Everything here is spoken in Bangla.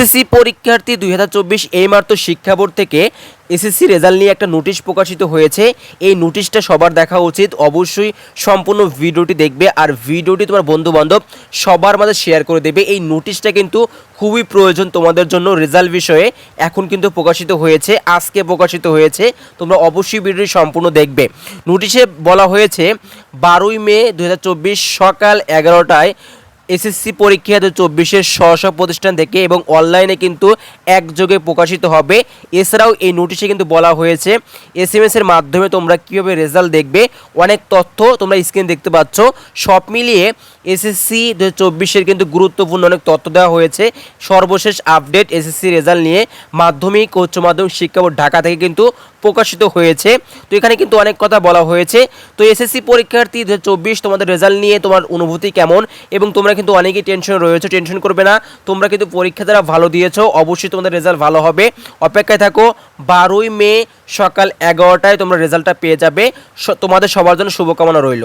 এসএসসি পরীক্ষার্থী দুই হাজার চব্বিশ এই মাত্র শিক্ষা বোর্ড থেকে এসএসসি রেজাল্ট নিয়ে একটা নোটিশ প্রকাশিত হয়েছে। এই নোটিশটা সবার দেখা উচিত। অবশ্যই সম্পূর্ণ ভিডিওটি দেখবে আর ভিডিওটি তোমার বন্ধু বান্ধব সবার মাঝে শেয়ার করে দেবে। এই নোটিশটা কিন্তু খুবই প্রয়োজন তোমাদের জন্য। রেজাল্ট বিষয়ে এখন কিন্তু প্রকাশিত হয়েছে, আজকে প্রকাশিত হয়েছে। তোমরা অবশ্যই ভিডিওটি সম্পূর্ণ দেখবে। নোটিশে বলা হয়েছে, বারোই মে দু হাজার চব্বিশ সকাল এগারোটায় এসএসসি পরীক্ষা দু চব্বিশের স্ব প্রতিষ্ঠান থেকে এবং অনলাইনে কিন্তু একযোগে প্রকাশিত হবে। এছাড়াও এই নোটিশে কিন্তু বলা হয়েছে, এস এর মাধ্যমে তোমরা কীভাবে রেজাল্ট দেখবে, অনেক তথ্য তোমরা স্ক্রিন দেখতে পাচ্ছ। সব মিলিয়ে এসএসসি দু চব্বিশের কিন্তু গুরুত্বপূর্ণ অনেক তথ্য দেওয়া হয়েছে। সর্বশেষ আপডেট এসএসসি রেজাল্ট নিয়ে মাধ্যমিক, উচ্চ মাধ্যমিক শিক্ষা বোর্ড ঢাকা থেকে কিন্তু প্রকাশিত হয়েছে। তো এখানে কিন্তু অনেক কথা বলা হয়েছে। তো এসএসসি পরীক্ষার্থী দু তোমাদের রেজাল্ট নিয়ে তোমার অনুভূতি কেমন? এবং তোমরা কিন্তু অনেকেই টেনশন রয়েছে টেনশন করবে না। তোমরা কিন্তু পরীক্ষা দ্বারা ভালো দিয়েছ, অবশ্যই তোমাদের রেজাল্ট ভালো হবে। অপেক্ষায় থাকো, বারোই মে সকাল এগারোটায় তোমরা রেজাল্টটা পেয়ে যাবে। তোমাদের সবার জন্য শুভকামনা রইল।